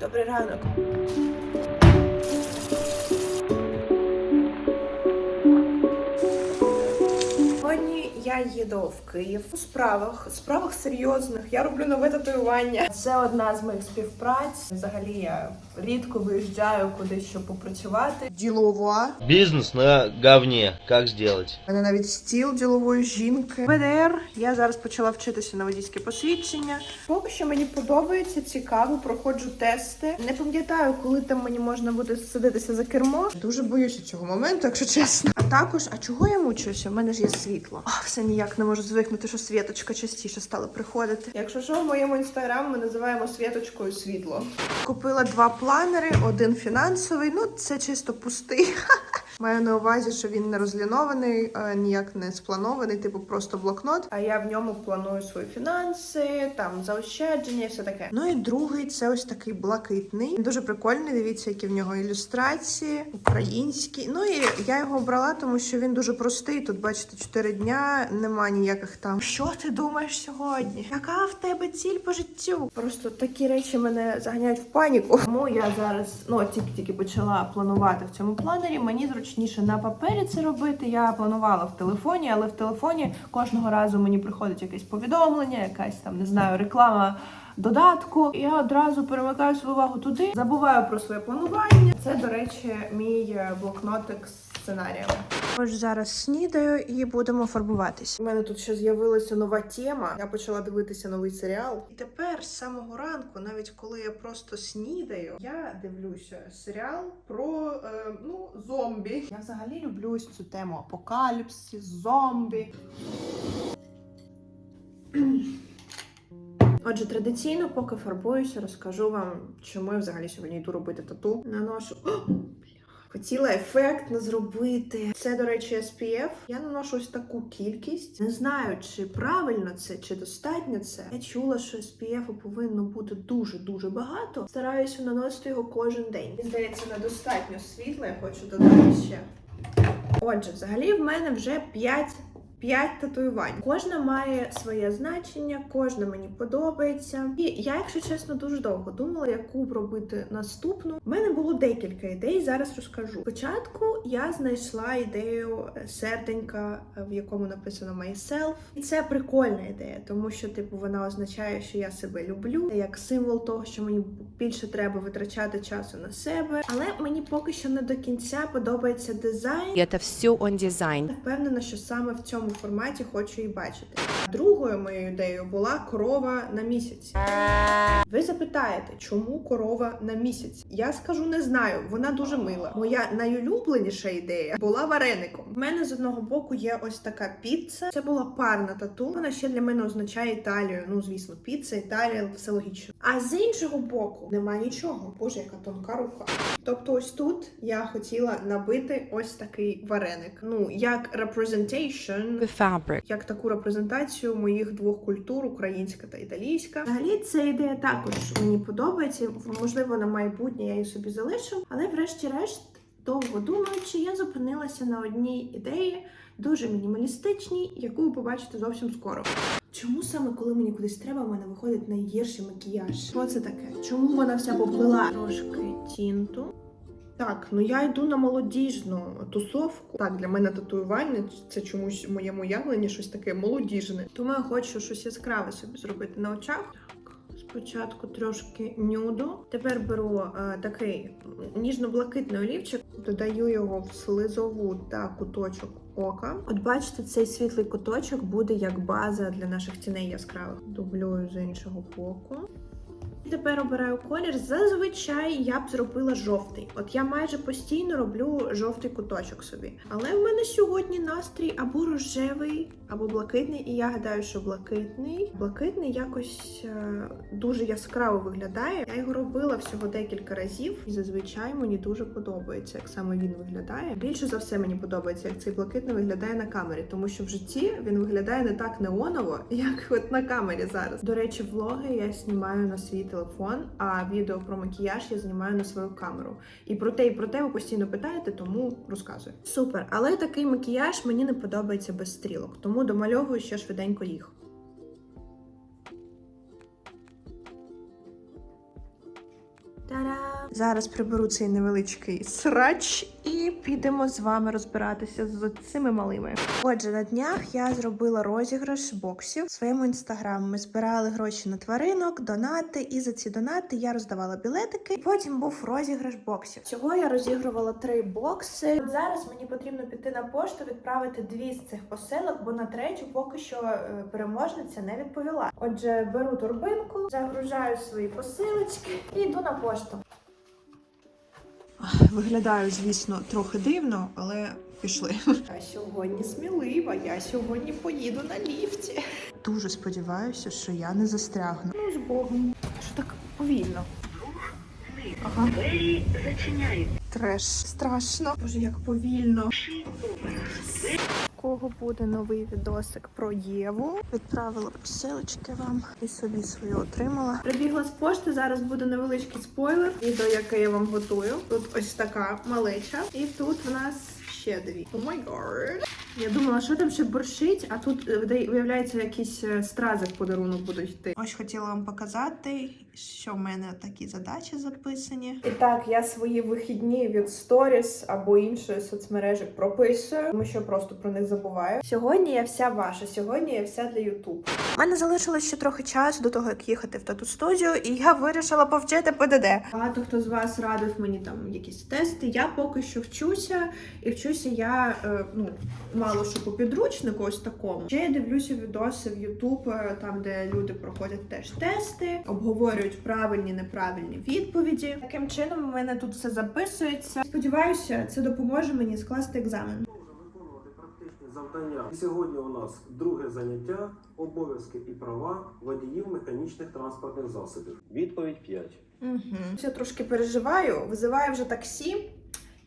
Добрий ранок. Сьогодні я їду в Київ у справах, справах серйозних. Я роблю нове татуювання. Це одна з моїх співпраць. Взагалі я рідко виїжджаю кудись, щоб попрацювати. Ділова. Бизнес на говне. Как сделать? У мене навіть стіл ділової жінки. ВДР. Я зараз почала вчитися на водійське посвідчення. Поки що мені подобається, цікаво, проходжу тести. Не пам'ятаю, коли там мені можна буде садитися за кермо. Дуже боюся цього моменту, якщо чесно. А також, а чого я мучуюся? У мене ж є світло. А, все ніяк не можу звикнути, що світочка частіше стала приходити. Якщо що, в моєму інстаграм ми називаємо світочкою світло. Купила два планери, один фінансовий. Ну це чисто пустий. Маю на увазі, що він не розлінований, е, ніяк не спланований, типу просто блокнот. А я в ньому планую свої фінанси, там заощадження, і все таке. Ну і другий це ось такий блакитний. Він дуже прикольний. Дивіться, які в нього ілюстрації, українські. Ну і я його обрала, тому що він дуже простий. Тут бачите, 4 дня, нема ніяких там. Що ти думаєш сьогодні? Яка в тебе ціль по життю? Просто такі речі мене заганяють в паніку. Тому я зараз ну тільки-тільки почала планувати в цьому планері. Мені зручніше на папері це робити. Я планувала в телефоні, але в телефоні кожного разу мені приходить якесь повідомлення, якась там не знаю, реклама. Додатку І я одразу перемикаю свою увагу туди, забуваю про своє планування. Це, до речі, мій е, блокнотик з сценаріями. Ось зараз снідаю і будемо фарбуватись. У мене тут ще з'явилася нова тема. Я почала дивитися новий серіал. І тепер з самого ранку, навіть коли я просто снідаю, я дивлюся серіал про е, ну зомбі. Я взагалі люблю ось цю тему апокаліпсис, зомбі. Отже, традиційно, поки фарбуюся, розкажу вам, чому я взагалі сьогодні йду робити тату. Наношу. О. Хотіла ефектно зробити. Це, до речі, SPF. Я наношу ось таку кількість. Не знаю, чи правильно це, чи достатньо це. Я чула, що SPF повинно бути дуже-дуже багато. Стараюся наносити його кожен день. Мені здається, недостатньо світла, я хочу додати ще. Отже, взагалі в мене вже 5 П'ять татуювань. Кожна має своє значення, кожна мені подобається. І я, якщо чесно, дуже довго думала, яку робити наступну. У мене було декілька ідей. Зараз розкажу. Спочатку я знайшла ідею серденька, в якому написано myself. І це прикольна ідея, тому що типу вона означає, що я себе люблю, як символ того, що мені більше треба витрачати часу на себе. Але мені поки що не до кінця подобається дизайн. Это все design. Я впевнена, що саме в цьому форматі хочу і бачити. Другою моєю ідеєю була корова на місяць. Ви запитаєте, чому корова на місяць? Я скажу, не знаю. Вона дуже мила. Моя найулюбленіша ідея була вареником. У мене з одного боку є ось така піца. Це була парна тату. Вона ще для мене означає Італію. Ну звісно, піца, Італія, все логічно. А з іншого боку нема нічого. Боже, яка тонка рука. Тобто, ось тут я хотіла набити ось такий вареник. Ну як representation The fabric. як таку репрезентацію моїх двох культур українська та італійська. Взагалі, ця ідея також мені подобається. Можливо, на майбутнє я її собі залишу, але врешті-решт, довго думаючи, я зупинилася на одній ідеї, дуже мінімалістичній, яку ви побачите зовсім скоро. Чому саме коли мені кудись треба, в мене виходить найгірший макіяж? Що це таке? Чому вона вся поплила? Трошки тінту. Так, ну я йду на молодіжну тусовку. Так, для мене татуювання це чомусь в моєму уявленні щось таке молодіжне. Тому я хочу щось яскраве собі зробити на очах. Спочатку трошки нюду. Тепер беру е, такий ніжно-блакитний олівчик, додаю його в слизову та куточок ока. От бачите, цей світлий куточок буде як база для наших тіней яскравих. Дублюю з іншого боку. Тепер обираю колір. Зазвичай я б зробила жовтий. От я майже постійно роблю жовтий куточок собі. Але в мене сьогодні настрій або рожевий, або блакитний. І я гадаю, що блакитний. Блакитний якось е, дуже яскраво виглядає. Я його робила всього декілька разів, і зазвичай мені дуже подобається, як саме він виглядає. Більше за все мені подобається, як цей блакитний виглядає на камері, тому що в житті він виглядає не так неоново, як от на камері зараз. До речі, влоги я знімаю на свій телефон, а відео про макіяж я знімаю на свою камеру. І про те, і про те ви постійно питаєте, тому розказую. Супер, але такий макіяж мені не подобається без стрілок, тому домальовую ще швиденько їх. Зараз приберу цей невеличкий срач і підемо з вами розбиратися з цими малими. Отже, на днях я зробила розіграш боксів в своєму інстаграмі. Ми збирали гроші на тваринок, донати, і за ці донати я роздавала білетики. Потім був розіграш боксів. Цього я розігрувала три бокси. От зараз мені потрібно піти на пошту, відправити дві з цих посилок, бо на третю поки що е, переможниця не відповіла. Отже, беру торбинку, загружаю свої посилочки і йду на пошту. Виглядаю, звісно, трохи дивно, але пішли. Я сьогодні смілива, я сьогодні поїду на ліфті. Дуже сподіваюся, що я не застрягну. Ну, з Богом. Що так повільно? Ага. Двері зачиняють. Треш. Страшно. Боже, як повільно. У Кого буде новий відосик про Єву? Відправила посилочки вам і собі свою отримала. Прибігла з пошти. Зараз буде невеличкий спойлер. Відео, яке я вам готую. Тут ось така малеча, і тут в нас ще дві. О май гад. Я думала, що там ще борщить, а тут е, виявляється якісь е, стрази в подарунок будуть йти. Ось хотіла вам показати, що в мене такі задачі записані. І так, я свої вихідні від сторіс або іншої соцмережі прописую, тому що просто про них забуваю. Сьогодні я вся ваша, сьогодні я вся для Ютуб. У мене залишилось ще трохи часу до того, як їхати в тату студію, і я вирішила повчити ПДД. Багато хто з вас радив мені там якісь тести. Я поки що вчуся, і вчуся я е, ну мало що по підручнику, ось такому. Ще я дивлюся відоси в Ютуб, е, там де люди проходять теж тести, обговорюють правильні неправильні відповіді. Таким чином у мене тут все записується. Сподіваюся, це допоможе мені скласти екзамен. завдання. І сьогодні у нас друге заняття обов'язки і права водіїв механічних транспортних засобів. Відповідь 5. Угу. Я трошки переживаю, визиваю вже таксі.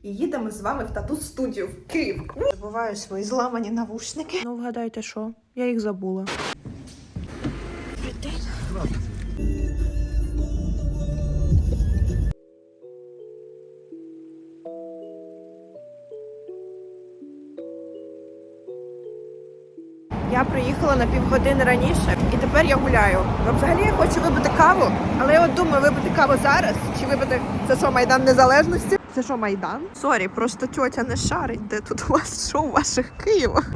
І їдемо з вами в тату студію в Київ. Забуваю свої зламані навушники. Ну, вгадайте, що? Я їх забула. Я приїхала на півгодини раніше, і тепер я гуляю. Ну, Взагалі я хочу випити каву, але я от думаю, випити каву зараз чи випити це що, майдан незалежності? Це що, майдан? Сорі, просто тьотя не шарить, де тут у вас що у ваших Києвах.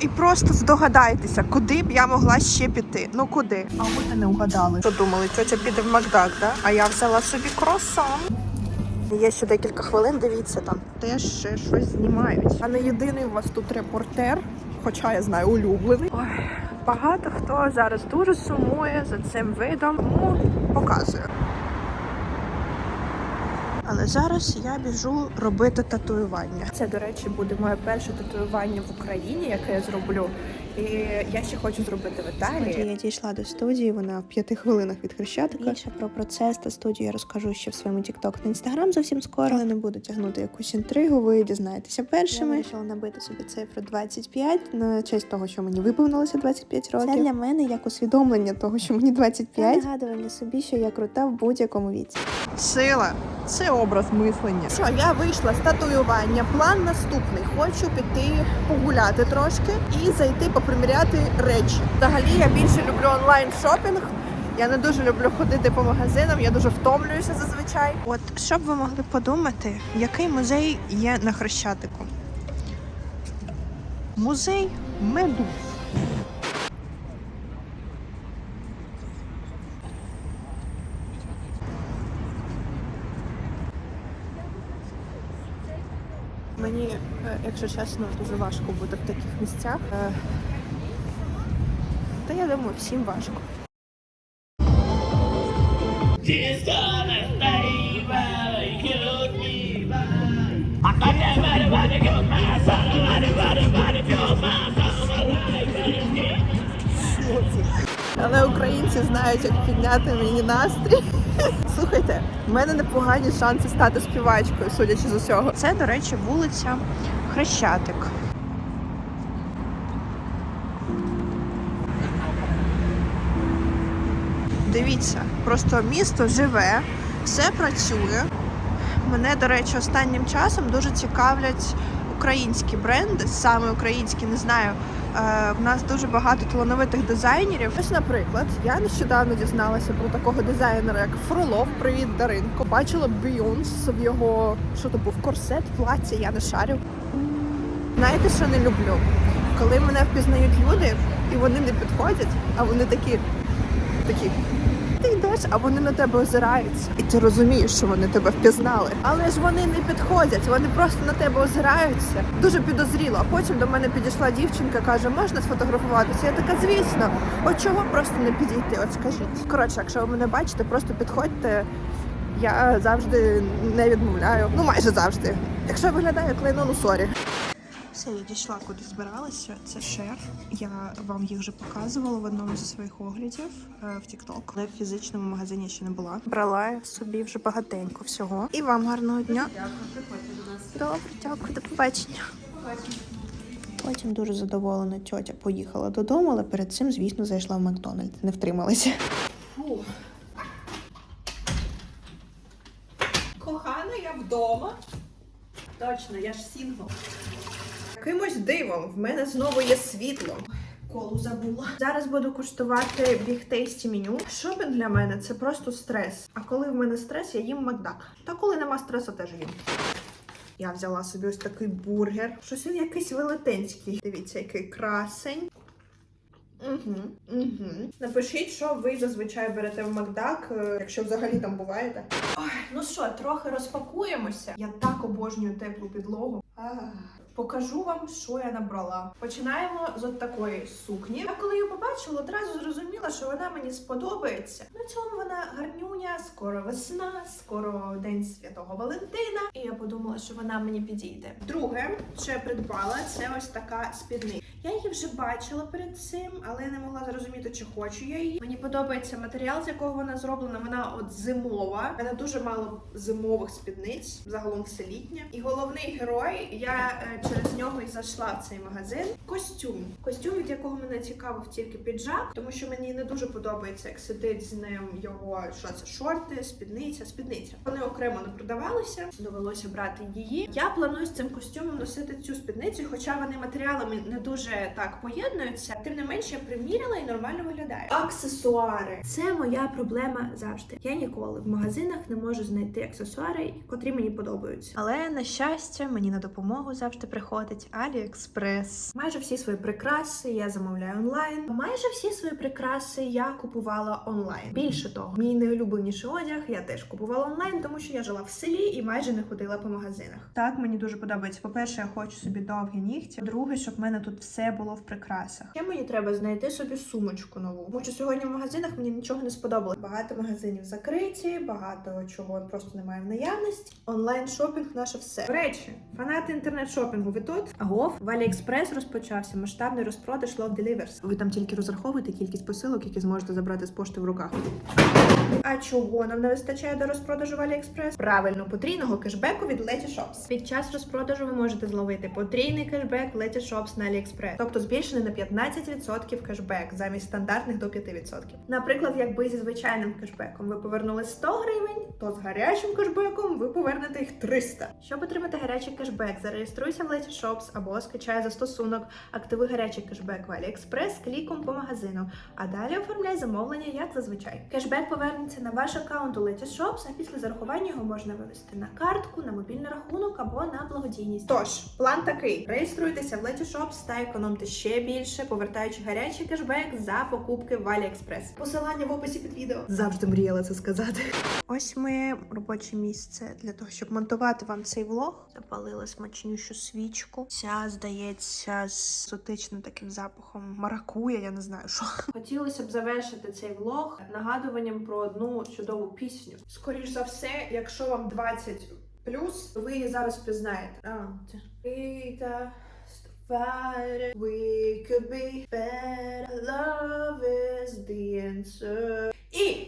І просто здогадайтеся, куди б я могла ще піти. Ну куди? А ви не угадали. Що думали, тьотя піде в Макдак, да? А я взяла собі кросан. Є ще декілька хвилин, дивіться, там теж ще щось знімають. А не єдиний у вас тут репортер, хоча я знаю, улюблений. Ой, багато хто зараз дуже сумує за цим видом, тому показую. Але зараз я біжу робити татуювання. Це, до речі, буде моє перше татуювання в Україні, яке я зроблю. І я ще хочу зробити в Італії. Я дійшла до студії, вона в п'яти хвилинах від Хрещатика. Більше про процес та студію я розкажу ще в своєму TikTok та Instagram зовсім скоро. Але не буду тягнути якусь інтригу, ви дізнаєтеся першими. Я вирішила набити собі цифру 25 на честь того, що мені виповнилося 25 років. Це для мене як усвідомлення того, що мені 25. Це нагадування собі, що я крута в будь-якому віці. Сила це образ мислення. Що я вийшла з татуювання. План наступний: хочу піти погуляти трошки і зайти поприміряти речі. Взагалі я більше люблю онлайн шопінг. Я не дуже люблю ходити по магазинам, я дуже втомлююся зазвичай. От щоб ви могли подумати, який музей є на Хрещатику? Музей медуз. Мені, е, якщо чесно, дуже важко бути в таких місцях. Я думаю, всім важко. Але українці знають, як підняти мені настрій. Слухайте, в мене непогані шанси стати співачкою, судячи з усього. Це, до речі, вулиця Хрещатик. Дивіться, просто місто живе, все працює. Мене, до речі, останнім часом дуже цікавлять українські бренди, саме українські, не знаю. Е, в нас дуже багато талановитих дизайнерів. Ось, наприклад, я нещодавно дізналася про такого дизайнера, як Фролов. Привіт, Даринко. Бачила Бейонс в його що то був корсет, плаття, я не шарю. Знаєте, що не люблю? Коли мене впізнають люди, і вони не підходять, а вони такі, такі. Ти йдеш, а вони на тебе озираються. І ти розумієш, що вони тебе впізнали. Але ж вони не підходять, вони просто на тебе озираються. Дуже підозріло. А потім до мене підійшла дівчинка, каже, можна сфотографуватися? Я така, звісно, от чого просто не підійти? От скажіть. Коротше, якщо ви мене бачите, просто підходьте. Я завжди не відмовляю. Ну майже завжди. Якщо я виглядаю клейно, ну сорі. Все, я дійшла куди збиралася. Це шеф. Я вам їх вже показувала в одному зі своїх оглядів е, в TikTok. Але в фізичному магазині ще не була. Брала собі вже багатенько всього. І вам гарного дня. Дякую, до нас. Добре, дякую, до побачення. Потім дуже задоволена тьотя поїхала додому, але перед цим, звісно, зайшла в Макдональдс. Не втрималася. Кохана, я вдома. Точно, я ж сінгл. Якимось дивом в мене знову є світло. Колу забула. Зараз буду куштувати Tasty меню. Шопінг для мене це просто стрес. А коли в мене стрес, я їм Макдак. Та коли нема стресу, теж їм. Я взяла собі ось такий бургер. Щось він якийсь велетенський. Дивіться, який красень. Угу, угу. Напишіть, що ви зазвичай берете в Макдак, е, якщо взагалі там буваєте. Ой, ну що, трохи розпакуємося. Я так обожнюю теплу підлогу. Ах. Покажу вам, що я набрала. Починаємо з от такої сукні. Я коли її побачила, одразу зрозуміла, що вона мені сподобається. На цьому вона гарнюня, скоро весна, скоро день святого Валентина. І я подумала, що вона мені підійде. Друге, що я придбала, це ось така спідниця. Я її вже бачила перед цим, але не могла зрозуміти, чи хочу я її. Мені подобається матеріал, з якого вона зроблена. Вона от зимова. Мене дуже мало зимових спідниць, загалом все літнє. І головний герой, я е, через нього і зайшла в цей магазин. Костюм. Костюм, від якого мене цікавив тільки піджак, тому що мені не дуже подобається, як сидить з ним його що це шорти, спідниця, спідниця. Вони окремо не продавалися, довелося брати її. Я планую з цим костюмом носити цю спідницю, хоча вони матеріалами не дуже так поєднуються. Тим не менше, я приміряла і нормально виглядає. Аксесуари це моя проблема завжди. Я ніколи в магазинах не можу знайти аксесуари, котрі мені подобаються. Але на щастя, мені на допомогу завжди приходить AliExpress. Майже всі свої прикраси я замовляю онлайн. Майже всі свої прикраси я купувала онлайн. Більше того, мій найулюбленіший одяг я теж купувала онлайн, тому що я жила в селі і майже не ходила по магазинах. Так мені дуже подобається. По-перше, я хочу собі довгі нігті. По-друге, щоб в мене тут все було в прикрасах. Ще мені треба знайти собі сумочку нову. Тому що сьогодні в магазинах мені нічого не сподобалось. Багато магазинів закриті, багато чого просто немає в наявності. Онлайн шопінг наше все. До речі, фанати інтернет-шопінгу. Ви тут? Агов в AliExpress розпочався масштабний розпродаж Love Delivers. Ви там тільки розраховуєте кількість посилок, які зможете забрати з пошти в руках. А чого нам не вистачає до розпродажу в AliExpress? Правильно, потрійного кешбеку від Letty Shops. Під час розпродажу ви можете зловити потрійний кешбек Letty Shops на AliExpress, тобто збільшений на 15% кешбек замість стандартних до 5%. Наприклад, якби зі звичайним кешбеком ви повернули 100 гривень, то з гарячим кешбеком ви повернете їх 300. Щоб отримати гарячий кешбек, зареєструйся в Letty Shops або скачай застосунок Активи гарячий кешбек в AliExpress кліком по магазину, а далі оформляй замовлення як зазвичай. Кешбек повернеться на ваш аккаунт у Letty Shops, а після зарахування його можна вивести на картку, на мобільний рахунок або на благодійність. Тож, план такий: реєструйтеся в Letty Shops та економте ще більше, повертаючи гарячий кешбек за покупки в AliExpress. Посилання в описі під відео. Завжди мріяла це сказати. Ось моє робоче місце для того, щоб монтувати вам цей влог. Запалила смачнющу свічку. Ця здається з сотичним таким запахом маракуя, я не знаю що. Хотілося б завершити цей влог нагадуванням про одну чудову пісню. Скоріш за все, якщо вам 20 плюс, ви її зараз пізнаєте. А, це. Fighter, we could be better. Love is the answer. І